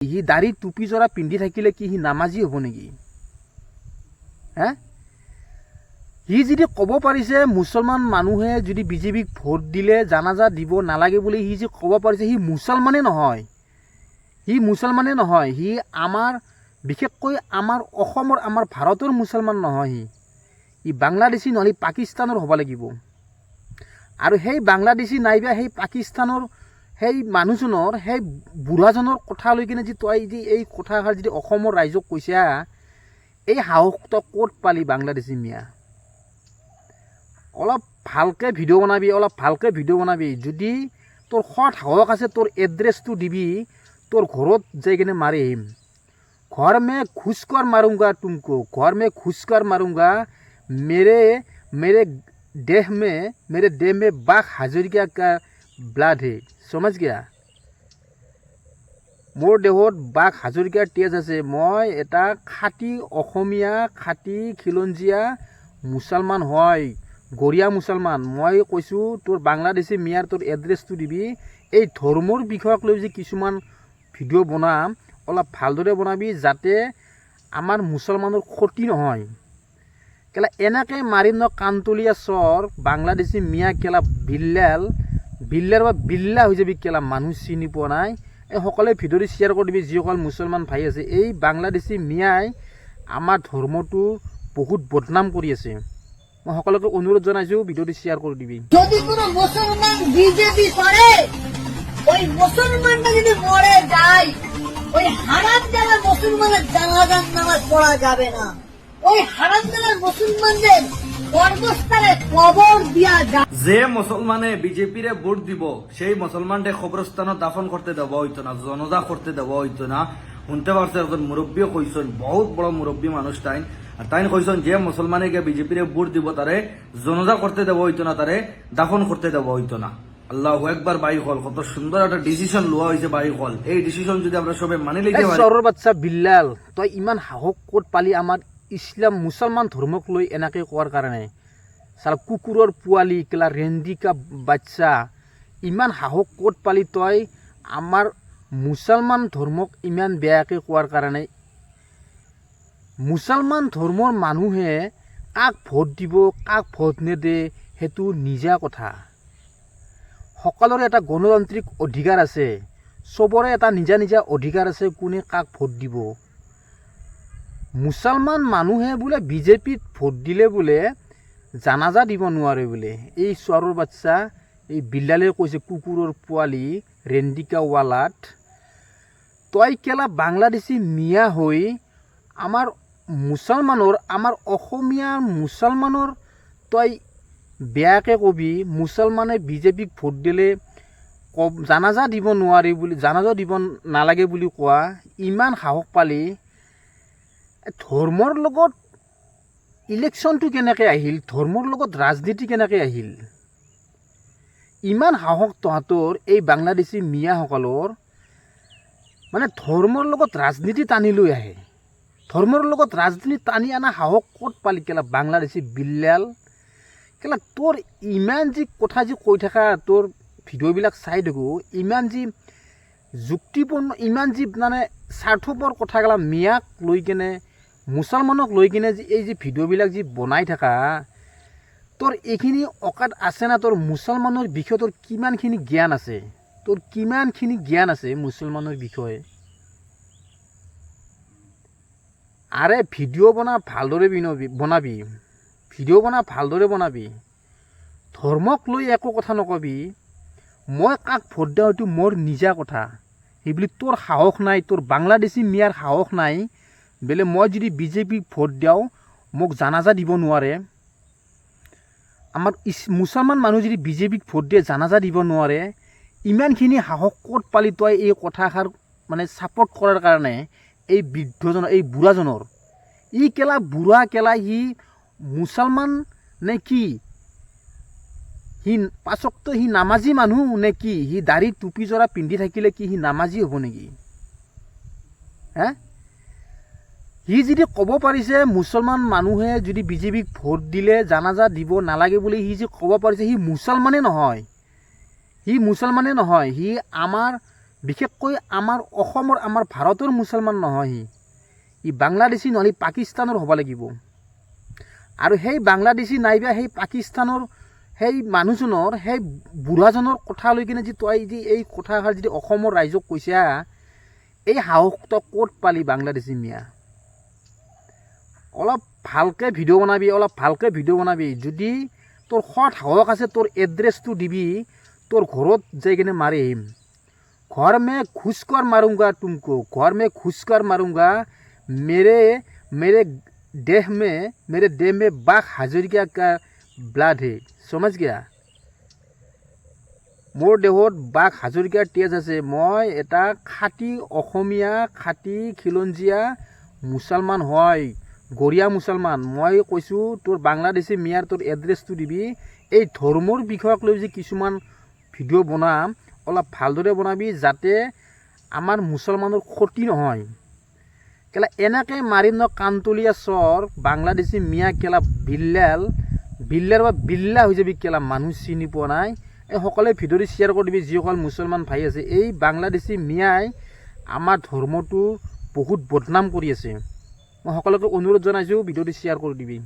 C দাড়ি টুপি জৰা পিন্ধি থাকিলে কি সি নামাজি হ'ব নেকি? হে? সি যদি ক'ব পাৰিছে, মুছলমান মানুহে যদি বিজেপিক ভোট দিলে, জানাজা দিব নালাগে বুলি সি যে ক'ব পাৰিছে সি মুছলমানে নহয়। সি মুছলমানে নহয় সি আমাৰ, বিশেষকৈ আমাৰ অসমৰ, আমাৰ ভাৰতৰ মুছলমান নহয় সি ই বাংলাদেশী নহ'লে পাকিস্তানৰ হ'ব লাগিব। আৰু সেই বাংলাদেশী নাইবা সেই পাকিস্তানৰ সেই মানুহজনৰ, সেই বুঢ়াজনৰ কথা লৈ কিনে যি তই যদি এই কথাষাৰ যদি অসমৰ ৰাইজক কৈছা, এই সাহস তই ক'ত পালি বাংলাদেশী মিয়া? অলপ ভালকৈ ভিডিঅ' বনাবি, অলপ ভালকৈ ভিডিঅ' বনাবি। যদি তোৰ সৎ সাহস আছে, তোৰ এড্ৰেছটো দিবি, তোৰ ঘৰত যাই কিনে মাৰি আহিম ঘৰ মে ঘুচকৰ মাৰুংগা তুমকো, ঘৰ মে ঘুচকৰ মাৰুংগা, মেৰে মেৰে দেহ মে, মেৰে দেহ মে বাঘ হাজৰিকা কা ब्लड है समझ गया মোৰ দেহত বাঘ হাজৰিকাৰ তেজ আছে মই এটা খাটি অসমীয়া খাটি খিলঞ্জীয়া মুছলমান হয় গৰীয়া মুছলমান মই কৈছোঁ তোৰ বাংলাদেশী মিয়াৰ তোৰ এড্ৰেছটো দিবি এই ধৰ্মৰ বিষয়ক লৈ যে কিছুমান ভিডিঅ' বনাম অলপ ভালদৰে বনাবি যাতে আমাৰ মুছলমানৰ ক্ষতি নহয় কেলা এনেকৈ মাৰি ন কান্তলীয়া চৰ বাংলাদেশী মিয়া কেলা বিল্লাল বিল্লাৰ বা বিল্লা হৈ যাবি কেলা, মানুহ চিনি পোৱা নাই। এই সকলোৱে ভিডিঅ'টো শ্বেয়াৰ কৰি দিবি যিসকল মুছলমান ভাই আছে। এই বাংলাদেশী মিয়াই আমাৰ ধৰ্মটো বহুত বদনাম কৰি আছে। মই সকলোকে অনুৰোধ জনাইছোঁ ভিডিঅ'টো শ্বেয়াৰ কৰি দিবি। যদি কোনো মুসলমান বিজেপি করে ওই মুসলমানটা যদি মরে যায়, ওই হারাম জেলার মুসলমানের জানাজান নামাজ পড়া যাবে না। ওই হারাম জেলার মুসলমানদের কর্মস্থানে কবর দিয়া যাবে যে মুসলমানে বিজেপিরে ভোট দিব সেই মুসলমানকে কবরস্থানত দাফন করতে দেওয়া হইতো না জনজা করতে দেওয়া হইতো না। শুনতে পারছে একজন মুরব্বীও কইছেন বহুত বড় মুরব্বী মানুষ তাইন। আর তাইন কইছেন যে মুসলমানে গিয়ে বিজেপিরে ভোট দিব তারে জনজা করতে দেওয়া হইতো না তারে দাফন করতে দেওয়া হইতো না। আল্লাহ একবার বাই হল কত সুন্দর একটা ডিসিশন লোৱা হয়েছে বাই হল এই ডিসিশন যদি আমরা সবাই মানি এই পারি। চৰৰ বাচ্চা বিল্লাল তই ইমান সাহস ক'ত পালি আমাৰ ইছলাম মুছলমান ধৰ্মক লৈ এনেকৈ কোৱাৰ কাৰণে? চাল কুকুৰৰ পোৱালি কেলা ৰেণ্ডিকা বাচ্চা ইমান সাহস ক'ত পালি তই? আমাৰ মুছলমান ধৰ্মক ইমান বেয়াকৈ কোৱাৰ কাৰণে। মুছলমান ধৰ্মৰ মানুহে কাক ভোট দিব কাক ভোট নেদে সেইটো নিজা কথা। সকলোৰে এটা গণতান্ত্ৰিক অধিকাৰ আছে। চবৰে এটা নিজা নিজা অধিকাৰ আছে কোনে কাক ভোট দিব। মুছলমান মানুহে বোলে বিজেপিত ভোট দিলে বোলে জানাজা দিব নোৱাৰে বোলে। এই চোৱাৰৰ বাচ্চা, এই বিল্লালে কৈছে, কুকুৰৰ পোৱালি ৰেণ্ডিকা ৱালাত তই কেলা বাংলাদেশী মিয়া হৈ আমাৰ মুছলমানৰ, আমাৰ অসমীয়া মুছলমানৰ, তই বেয়াকৈ কবি, মুছলমানে বিজেপিক ভোট দিলে ক জানাজা দিব নোৱাৰি বুলি, জানাজা দিব নালাগে বুলি কোৱা, ইমান সাহস পালি ধৰ্মৰ লগত ইলেকশ্যনটো কেনেকৈ আহিল? ধৰ্মৰ লগত ৰাজনীতি কেনেকৈ আহিল? ইমান সাহস তহঁতৰ এই বাংলাদেশী মিয়াসকলৰ মানে ধৰ্মৰ লগত ৰাজনীতি টানি লৈ আহে। ধৰ্মৰ লগত ৰাজনীতি টানি অনা সাহস ক'ত পালি কেলা বাংলাদেশী বিল্লাল? কেলা তোৰ ইমান যি কথা যি কৈ থকা তোৰ ভিডিঅ'বিলাক চাই থাকোঁ ইমান যি যুক্তিপূৰ্ণ ইমান যি মানে স্বাৰ্থপৰ কথাগিলা মিয়াক লৈ কেনে মুছলমানক লৈ কিনে যি এই যি ভিডিঅ'বিলাক যি বনাই থকা, তোৰ এইখিনি অকাত আছে না? তোৰ মুছলমানৰ বিষয়ে তোৰ কিমানখিনি জ্ঞান আছে? তোৰ কিমানখিনি জ্ঞান আছে মুছলমানৰ বিষয়ে? আৰে, ভিডিঅ' বনা ভালদৰে বিনবি বনাবি। ভিডিঅ' বনা ভালদৰে বনাবি। ধৰ্মক লৈ একো কথা নকবি। মই কাক ভোট দিওঁ এইটো মোৰ নিজা কথা। সেইবুলি তোৰ সাহস নাই, তোৰ বাংলাদেশী মিয়াৰ সাহস নাই বোলে মই যদি বিজেপিক ভোট দিওঁ মোক জানাজা দিব নোৱাৰে। আমাৰ মুছলমান মানুহ যদি বিজেপিক ভোট দিয়ে, জানাজা দিব নোৱাৰে। ইমানখিনি সাহস ক'ত পালি তই এই কথাষাৰ মানে ছাপৰ্ট কৰাৰ কাৰণে এই বৃদ্ধজনৰ, এই বুঢ়াজনৰ? ই কেলা বুঢ়া, কেলা সি মুছলমান নে কি? সি পাছকতো সি নামাজী মানুহ নে কি? সি দাড়ি টুপি জৰা পিন্ধি থাকিলে কি সি নামাজী হ'ব নেকি? হে? সি যদি ক'ব পাৰিছে, মুছলমান মানুহে যদি বিজেপিক ভোট দিলে, জানাজা দিব নালাগে বুলি সি যে ক'ব পাৰিছে, সি মুছলমানে নহয়। সি মুছলমানে নহয়। সি আমাৰ, বিশেষকৈ আমাৰ অসমৰ, আমাৰ ভাৰতৰ মুছলমান নহয় সি। ই বাংলাদেশী নহ'লে পাকিস্তানৰ হ'ব লাগিব। আৰু সেই বাংলাদেশী নাইবা সেই পাকিস্তানৰ সেই মানুহজনৰ, সেই বুঢ়াজনৰ কথা লৈ কিনে যি তই যি এই কথাষাৰ যদি অসমৰ ৰাইজক কৈছা, এই সাহস তই ক'ত পালি বাংলাদেশী মিয়া? অলপ ভালকৈ ভিডিঅ' বনাবি, অলপ ভালকৈ ভিডিঅ' বনাবি। যদি তোৰ সৎ সাহস আছে, তোৰ এড্ৰেছটো দিবি, তোৰ ঘৰত যাই কিনে মাৰি আহিম ঘৰ মে ঘুচকৰ মাৰুংগা তুমকো, ঘৰ মে ঘুচকৰ মাৰুংগা, মেৰে মেৰে দেহ মে, মেৰে দেহ মে বাঘ হাজৰিকা কা ব্লাড হে সমাজ গিয়া? মোৰ দেহত বাঘ হাজৰিকাৰ তেজ আছে। মই এটা খাটি অসমীয়া, খাটি খিলঞ্জীয়া মুছলমান হয়। গৰীয়া মুছলমান, মই কৈছোঁ, তোৰ বাংলাদেশী মিয়াৰ তোৰ এড্ৰেছটো দিবি। এই ধৰ্মৰ বিষয়ক লৈ যে কিছুমান ভিডিঅ' বনাম, অলপ ভালদৰে বনাবি যাতে আমাৰ মুছলমানৰ ক্ষতি নহয়। কেলা এনেকৈ মাৰি ন কান্তলীয়া চৰ বাংলাদেশী মিয়া কেলা বিল্লাল বিল্লাৰ বা বিল্লা হৈ যাবি কেলা মানুহ চিনি পোৱা নাই। এই সকলোৱে ভিডিঅ'টো শ্বেয়াৰ কৰি দিবি যিসকল মুছলমান ভাই আছে। এই বাংলাদেশী মিয়াই আমাৰ ধৰ্মটো বহুত বদনাম কৰি আছে। মই সকলোকে অনুৰোধ জনাইছোঁ ভিডিঅ'টো শ্বেয়াৰ কৰি দিবি।